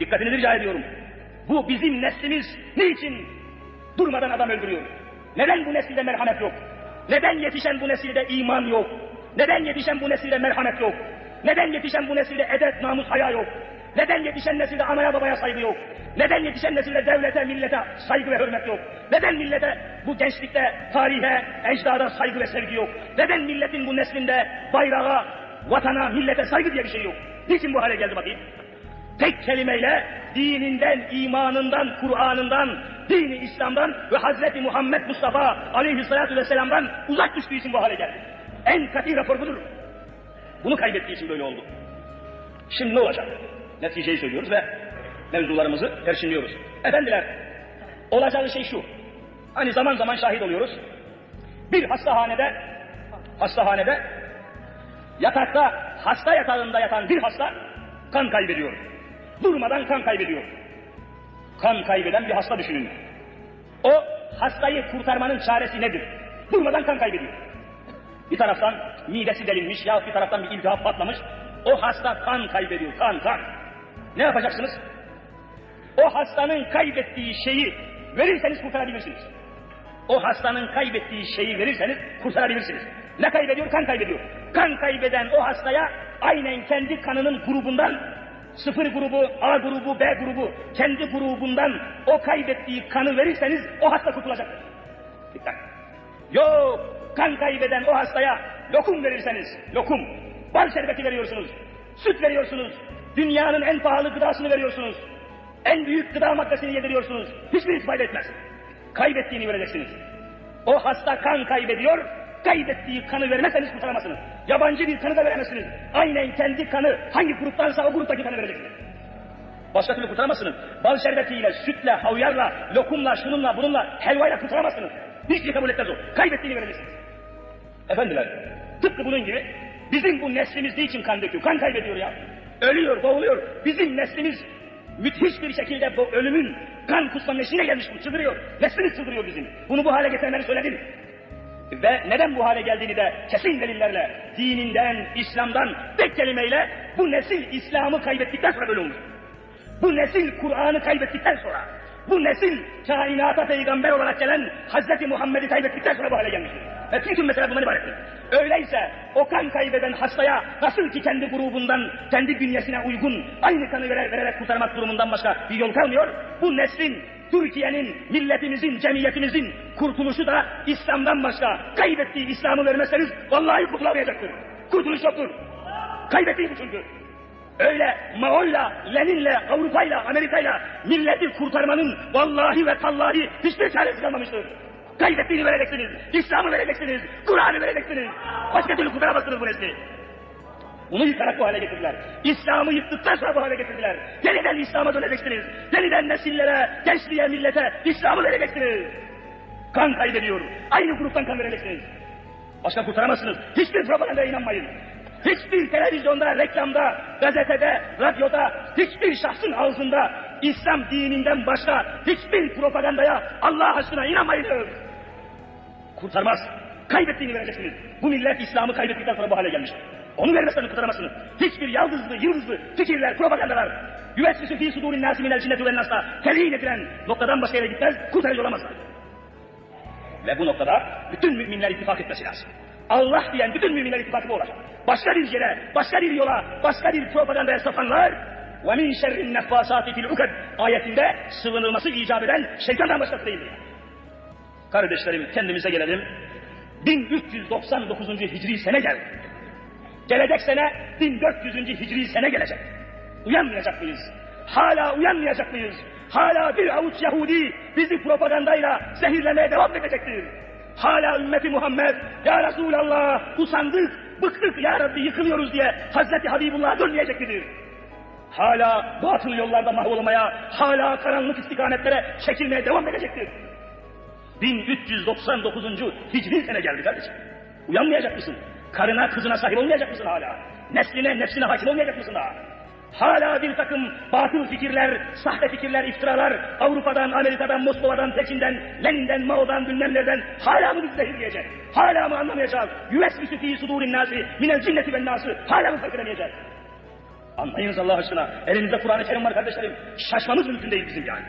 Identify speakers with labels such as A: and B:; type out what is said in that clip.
A: Dikkatinizi rica ediyorum. Bu bizim neslimiz niçin durmadan adam öldürüyor? Neden bu nesilde merhamet yok? Neden yetişen bu nesilde iman yok? Neden yetişen bu nesilde merhamet yok? Neden yetişen bu nesilde edep, namus, haya yok? Neden yetişen nesilde anaya babaya saygı yok? Neden yetişen nesilde devlete, millete saygı ve hürmet yok? Neden millete bu gençlikte tarihe, ecdada saygı ve sevgi yok? Neden milletin bu neslinde bayrağa, vatana, millete saygı diye bir şey yok? Niçin bu hale geldi bakayım? Tek kelimeyle dininden, imanından, Kur'an'ından, dini İslam'dan ve Hazreti Muhammed Mustafa aleyhissalatu vesselam'dan uzak düştüğü için bu hale geldi. En katı rapor budur. Bunu kaybettiği için böyle oldu. Şimdi ne olacak? Neticeyi söylüyoruz ve mevzularımızı perşinliyoruz. Efendiler, olacağı şey şu. Hani zaman zaman şahit oluyoruz. Bir hastahanede, hastahanede yatakta, hasta yatağında yatan bir hasta kan kaybediyor. Durmadan kan kaybediyor. Kan kaybeden bir hasta düşünün. O hastayı kurtarmanın çaresi nedir? Durmadan kan kaybediyor. Bir taraftan midesi delinmiş ya bir taraftan bir iltihap patlamış. O hasta kan kaybediyor, kan kan. Ne yapacaksınız? O hastanın kaybettiği şeyi verirseniz kurtarabilirsiniz. O hastanın kaybettiği şeyi verirseniz kurtarabilirsiniz. Ne kaybediyor? Kan kaybediyor. Kan kaybeden o hastaya aynen kendi kanının grubundan sıfır grubu, A grubu, B grubu kendi grubundan o kaybettiği kanı verirseniz o hasta kurtulacak. Dikkat. Yok kan kaybeden o hastaya lokum verirseniz, lokum, bal şerbeti veriyorsunuz, süt veriyorsunuz, dünyanın en pahalı gıdasını veriyorsunuz, en büyük gıda maddesini yediriyorsunuz, hiçbir fayda etmez. Kaybettiğini vereceksiniz. O hasta kan kaybediyor, kaybettiği kanı vermezseniz kurtaramazsınız. Yabancı bir kanı da veremezsiniz. Aynen kendi kanı hangi gruptansa o gruptaki kanı vereceksiniz. Başka türlü kurtaramazsınız. Bal şerbetiyle, sütle, havyarla, lokumla, şununla, bununla, helvayla kurtaramazsınız. Şey kabul etmez o. Kaybettiğini vereceksiniz. Efendiler, tıpkı bunun gibi bizim bu neslimiz niçin kan döküyor? Kan kaybediyor ya. Ölüyor, boğuluyor. Bizim neslimiz müthiş bir şekilde bu ölümün kan kusma neşine gelmiş bu. Çıldırıyor. Neslimiz çıldırıyor bizim. Bunu bu hale getirenleri söyledim. Ve neden bu hale geldiğini de kesin delillerle, dininden, İslam'dan tek kelimeyle bu nesil İslam'ı kaybettikten sonra böyle olmuş. Bu nesil Kur'an'ı kaybettikten sonra, bu nesil kainata peygamber olarak gelen Hazreti Muhammed'i kaybettikten sonra bu hale gelmiştir. Ve bütün mesele bundan ibarettir. Öyleyse o kan kaybeden hastaya nasıl ki kendi grubundan, kendi bünyesine uygun aynı kanı vererek, vererek kurtarmak durumundan başka bir yol kalmıyor. Bu neslin Türkiye'nin, milletimizin, cemiyetimizin kurtuluşu da İslam'dan başka kaybettiği İslam'ı vermezseniz vallahi kurtulamayacaktır. Kurtuluş yoktur. Kaybettiği bu çünkü. Öyle Mao'yla, Lenin'le, Avrupa'yla, Amerika'yla milleti kurtarmanın vallahi ve tallahi hiçbir çaresi kalmamıştır. Kaybettiğini vereceksiniz, İslam'ı vereceksiniz, Kur'an'ı vereceksiniz. Başka türlü kurtaramazsınız bu nesli. Bunu yıkarak bu hale getirdiler. İslam'ı yıktıktan sonra bu hale getirdiler. Yeniden İslam'a döneceksiniz. Yeniden nesillere, gençliğe, millete İslam'ı vereceksiniz. Kan kaybediyor. Aynı gruptan kan vereceksiniz. Başka kurtaramazsınız. Hiçbir propagandaya inanmayın. Hiçbir televizyonda, reklamda, gazetede, radyoda, hiçbir şahsın ağzında İslam dininden başka hiçbir propagandaya Allah aşkına inanmayın. Kurtarmaz. Kaybettiğini vereceksiniz. Bu millet İslam'ı kaybettikten sonra bu hale gelmiştir. Onu vermezseniz kurtaramazsınız. Hiçbir yaldızlı, yıldızlı fikirler, propagandalar, yüvesvisi fî sudûrin nâsi minel cinneti vel nasla telin edilen noktadan başka yere gitmez, kurtarıcı olamazlar. Ve bu noktada bütün müminler ittifak etmesi lazım. Allah diyen bütün müminler ittifakı bu olacak. Başka bir yere, başka bir yola, başka bir propagandaya sapanlar min şerrin neffasati fil ukad ayetinde sığınılması icap eden şeytandan başkası değildir. Kardeşlerim kendimize gelelim. 1399. Hicri sene geldi. Gelecek sene 1400. Hicri sene gelecek. Uyanmayacak mıyız? Hala uyanmayacak mıyız? Hala bir avuç Yahudi bizi propagandayla zehirlemeye devam edecektir. Hala ümmeti Muhammed, Ya Resulallah usandık, bıktık Ya Rabbi yıkılıyoruz diye Hazreti Habibullah'a dönmeyecektir. Hala batıl yollarda mahvolmaya, hala karanlık istikametlere çekilmeye devam edecektir. 1399. Hicri sene geldi kardeşim. Uyanmayacak mısın? Karına, kızına sahip olmayacak mısın hala? Nesline, nefsine hakim olmayacak mısın daha? Hala bir takım batıl fikirler, sahte fikirler, iftiralar Avrupa'dan, Amerika'dan, Moskova'dan, Pekin'den, Lenin'den, Mao'dan, bilmem nereden hala mı bizi zehirleyecek? Hala mı anlamayacağız? Yüvesvisi fî sudurin nâsi minel cinneti ben nâsı hala mı fark edemeyeceğiz? Anlayınız Allah aşkına. Elimizde Kur'an-ı Kerim var kardeşlerim. Şaşmamız mümkün değil bizim yani.